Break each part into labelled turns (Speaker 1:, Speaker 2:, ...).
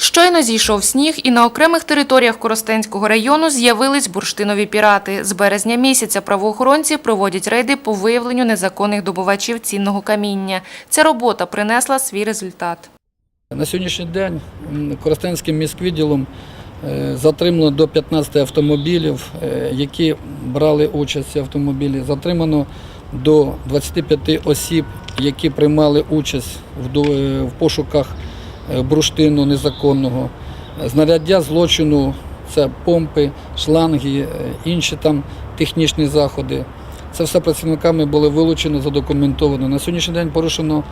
Speaker 1: Щойно зійшов сніг, і на окремих територіях Коростенського району з'явились бурштинові пірати. З березня місяця правоохоронці проводять рейди по виявленню незаконних добувачів цінного каміння. Ця робота принесла свій результат.
Speaker 2: На сьогоднішній день Коростенським міськвідділом е, затримано до 15 автомобілів, е, які брали участь в автомобілі. Затримано до 25 осіб, які приймали участь в е, пошуках бурштину незаконного. Знаряддя злочину це помпи, шланги, е, інші там технічні заходи. Це все працівниками було вилучено, задокументовано. На сьогоднішній день порушено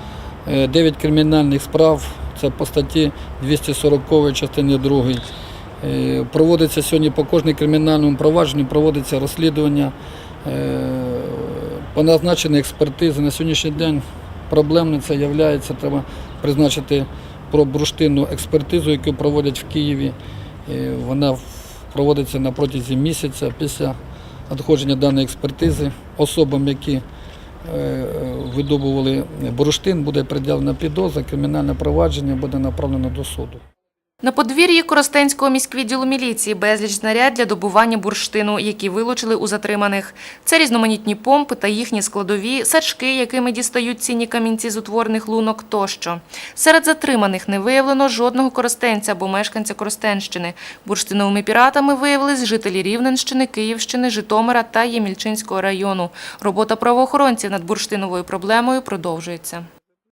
Speaker 2: 9 кримінальних справ, це по статті 240 частині 2. Е, Проводиться сьогодні по кожній кримінальному провадженню, проводиться розслідування, е, по назначеній експертизи. На сьогоднішній день проблемним це є, треба призначити про бурштинну експертизу, яку проводять в Києві. Е, Вона проводиться на протязі місяця після надходження даної експертизи особам, які е, видобували бурштин, буде приділена підозра, кримінальне провадження буде направлено до суду.
Speaker 1: На подвір'ї Коростенського міськвідділу міліції безліч знарядь для добування бурштину, які вилучили у затриманих. Це різноманітні помпи та їхні складові, сачки, якими дістають цінні камінці з утворених лунок тощо. Серед затриманих не виявлено жодного коростенця або мешканця Коростенщини. Бурштиновими піратами виявились жителі Рівненщини, Київщини, Житомира та Ємільчинського району. Робота правоохоронців над бурштиновою проблемою продовжується.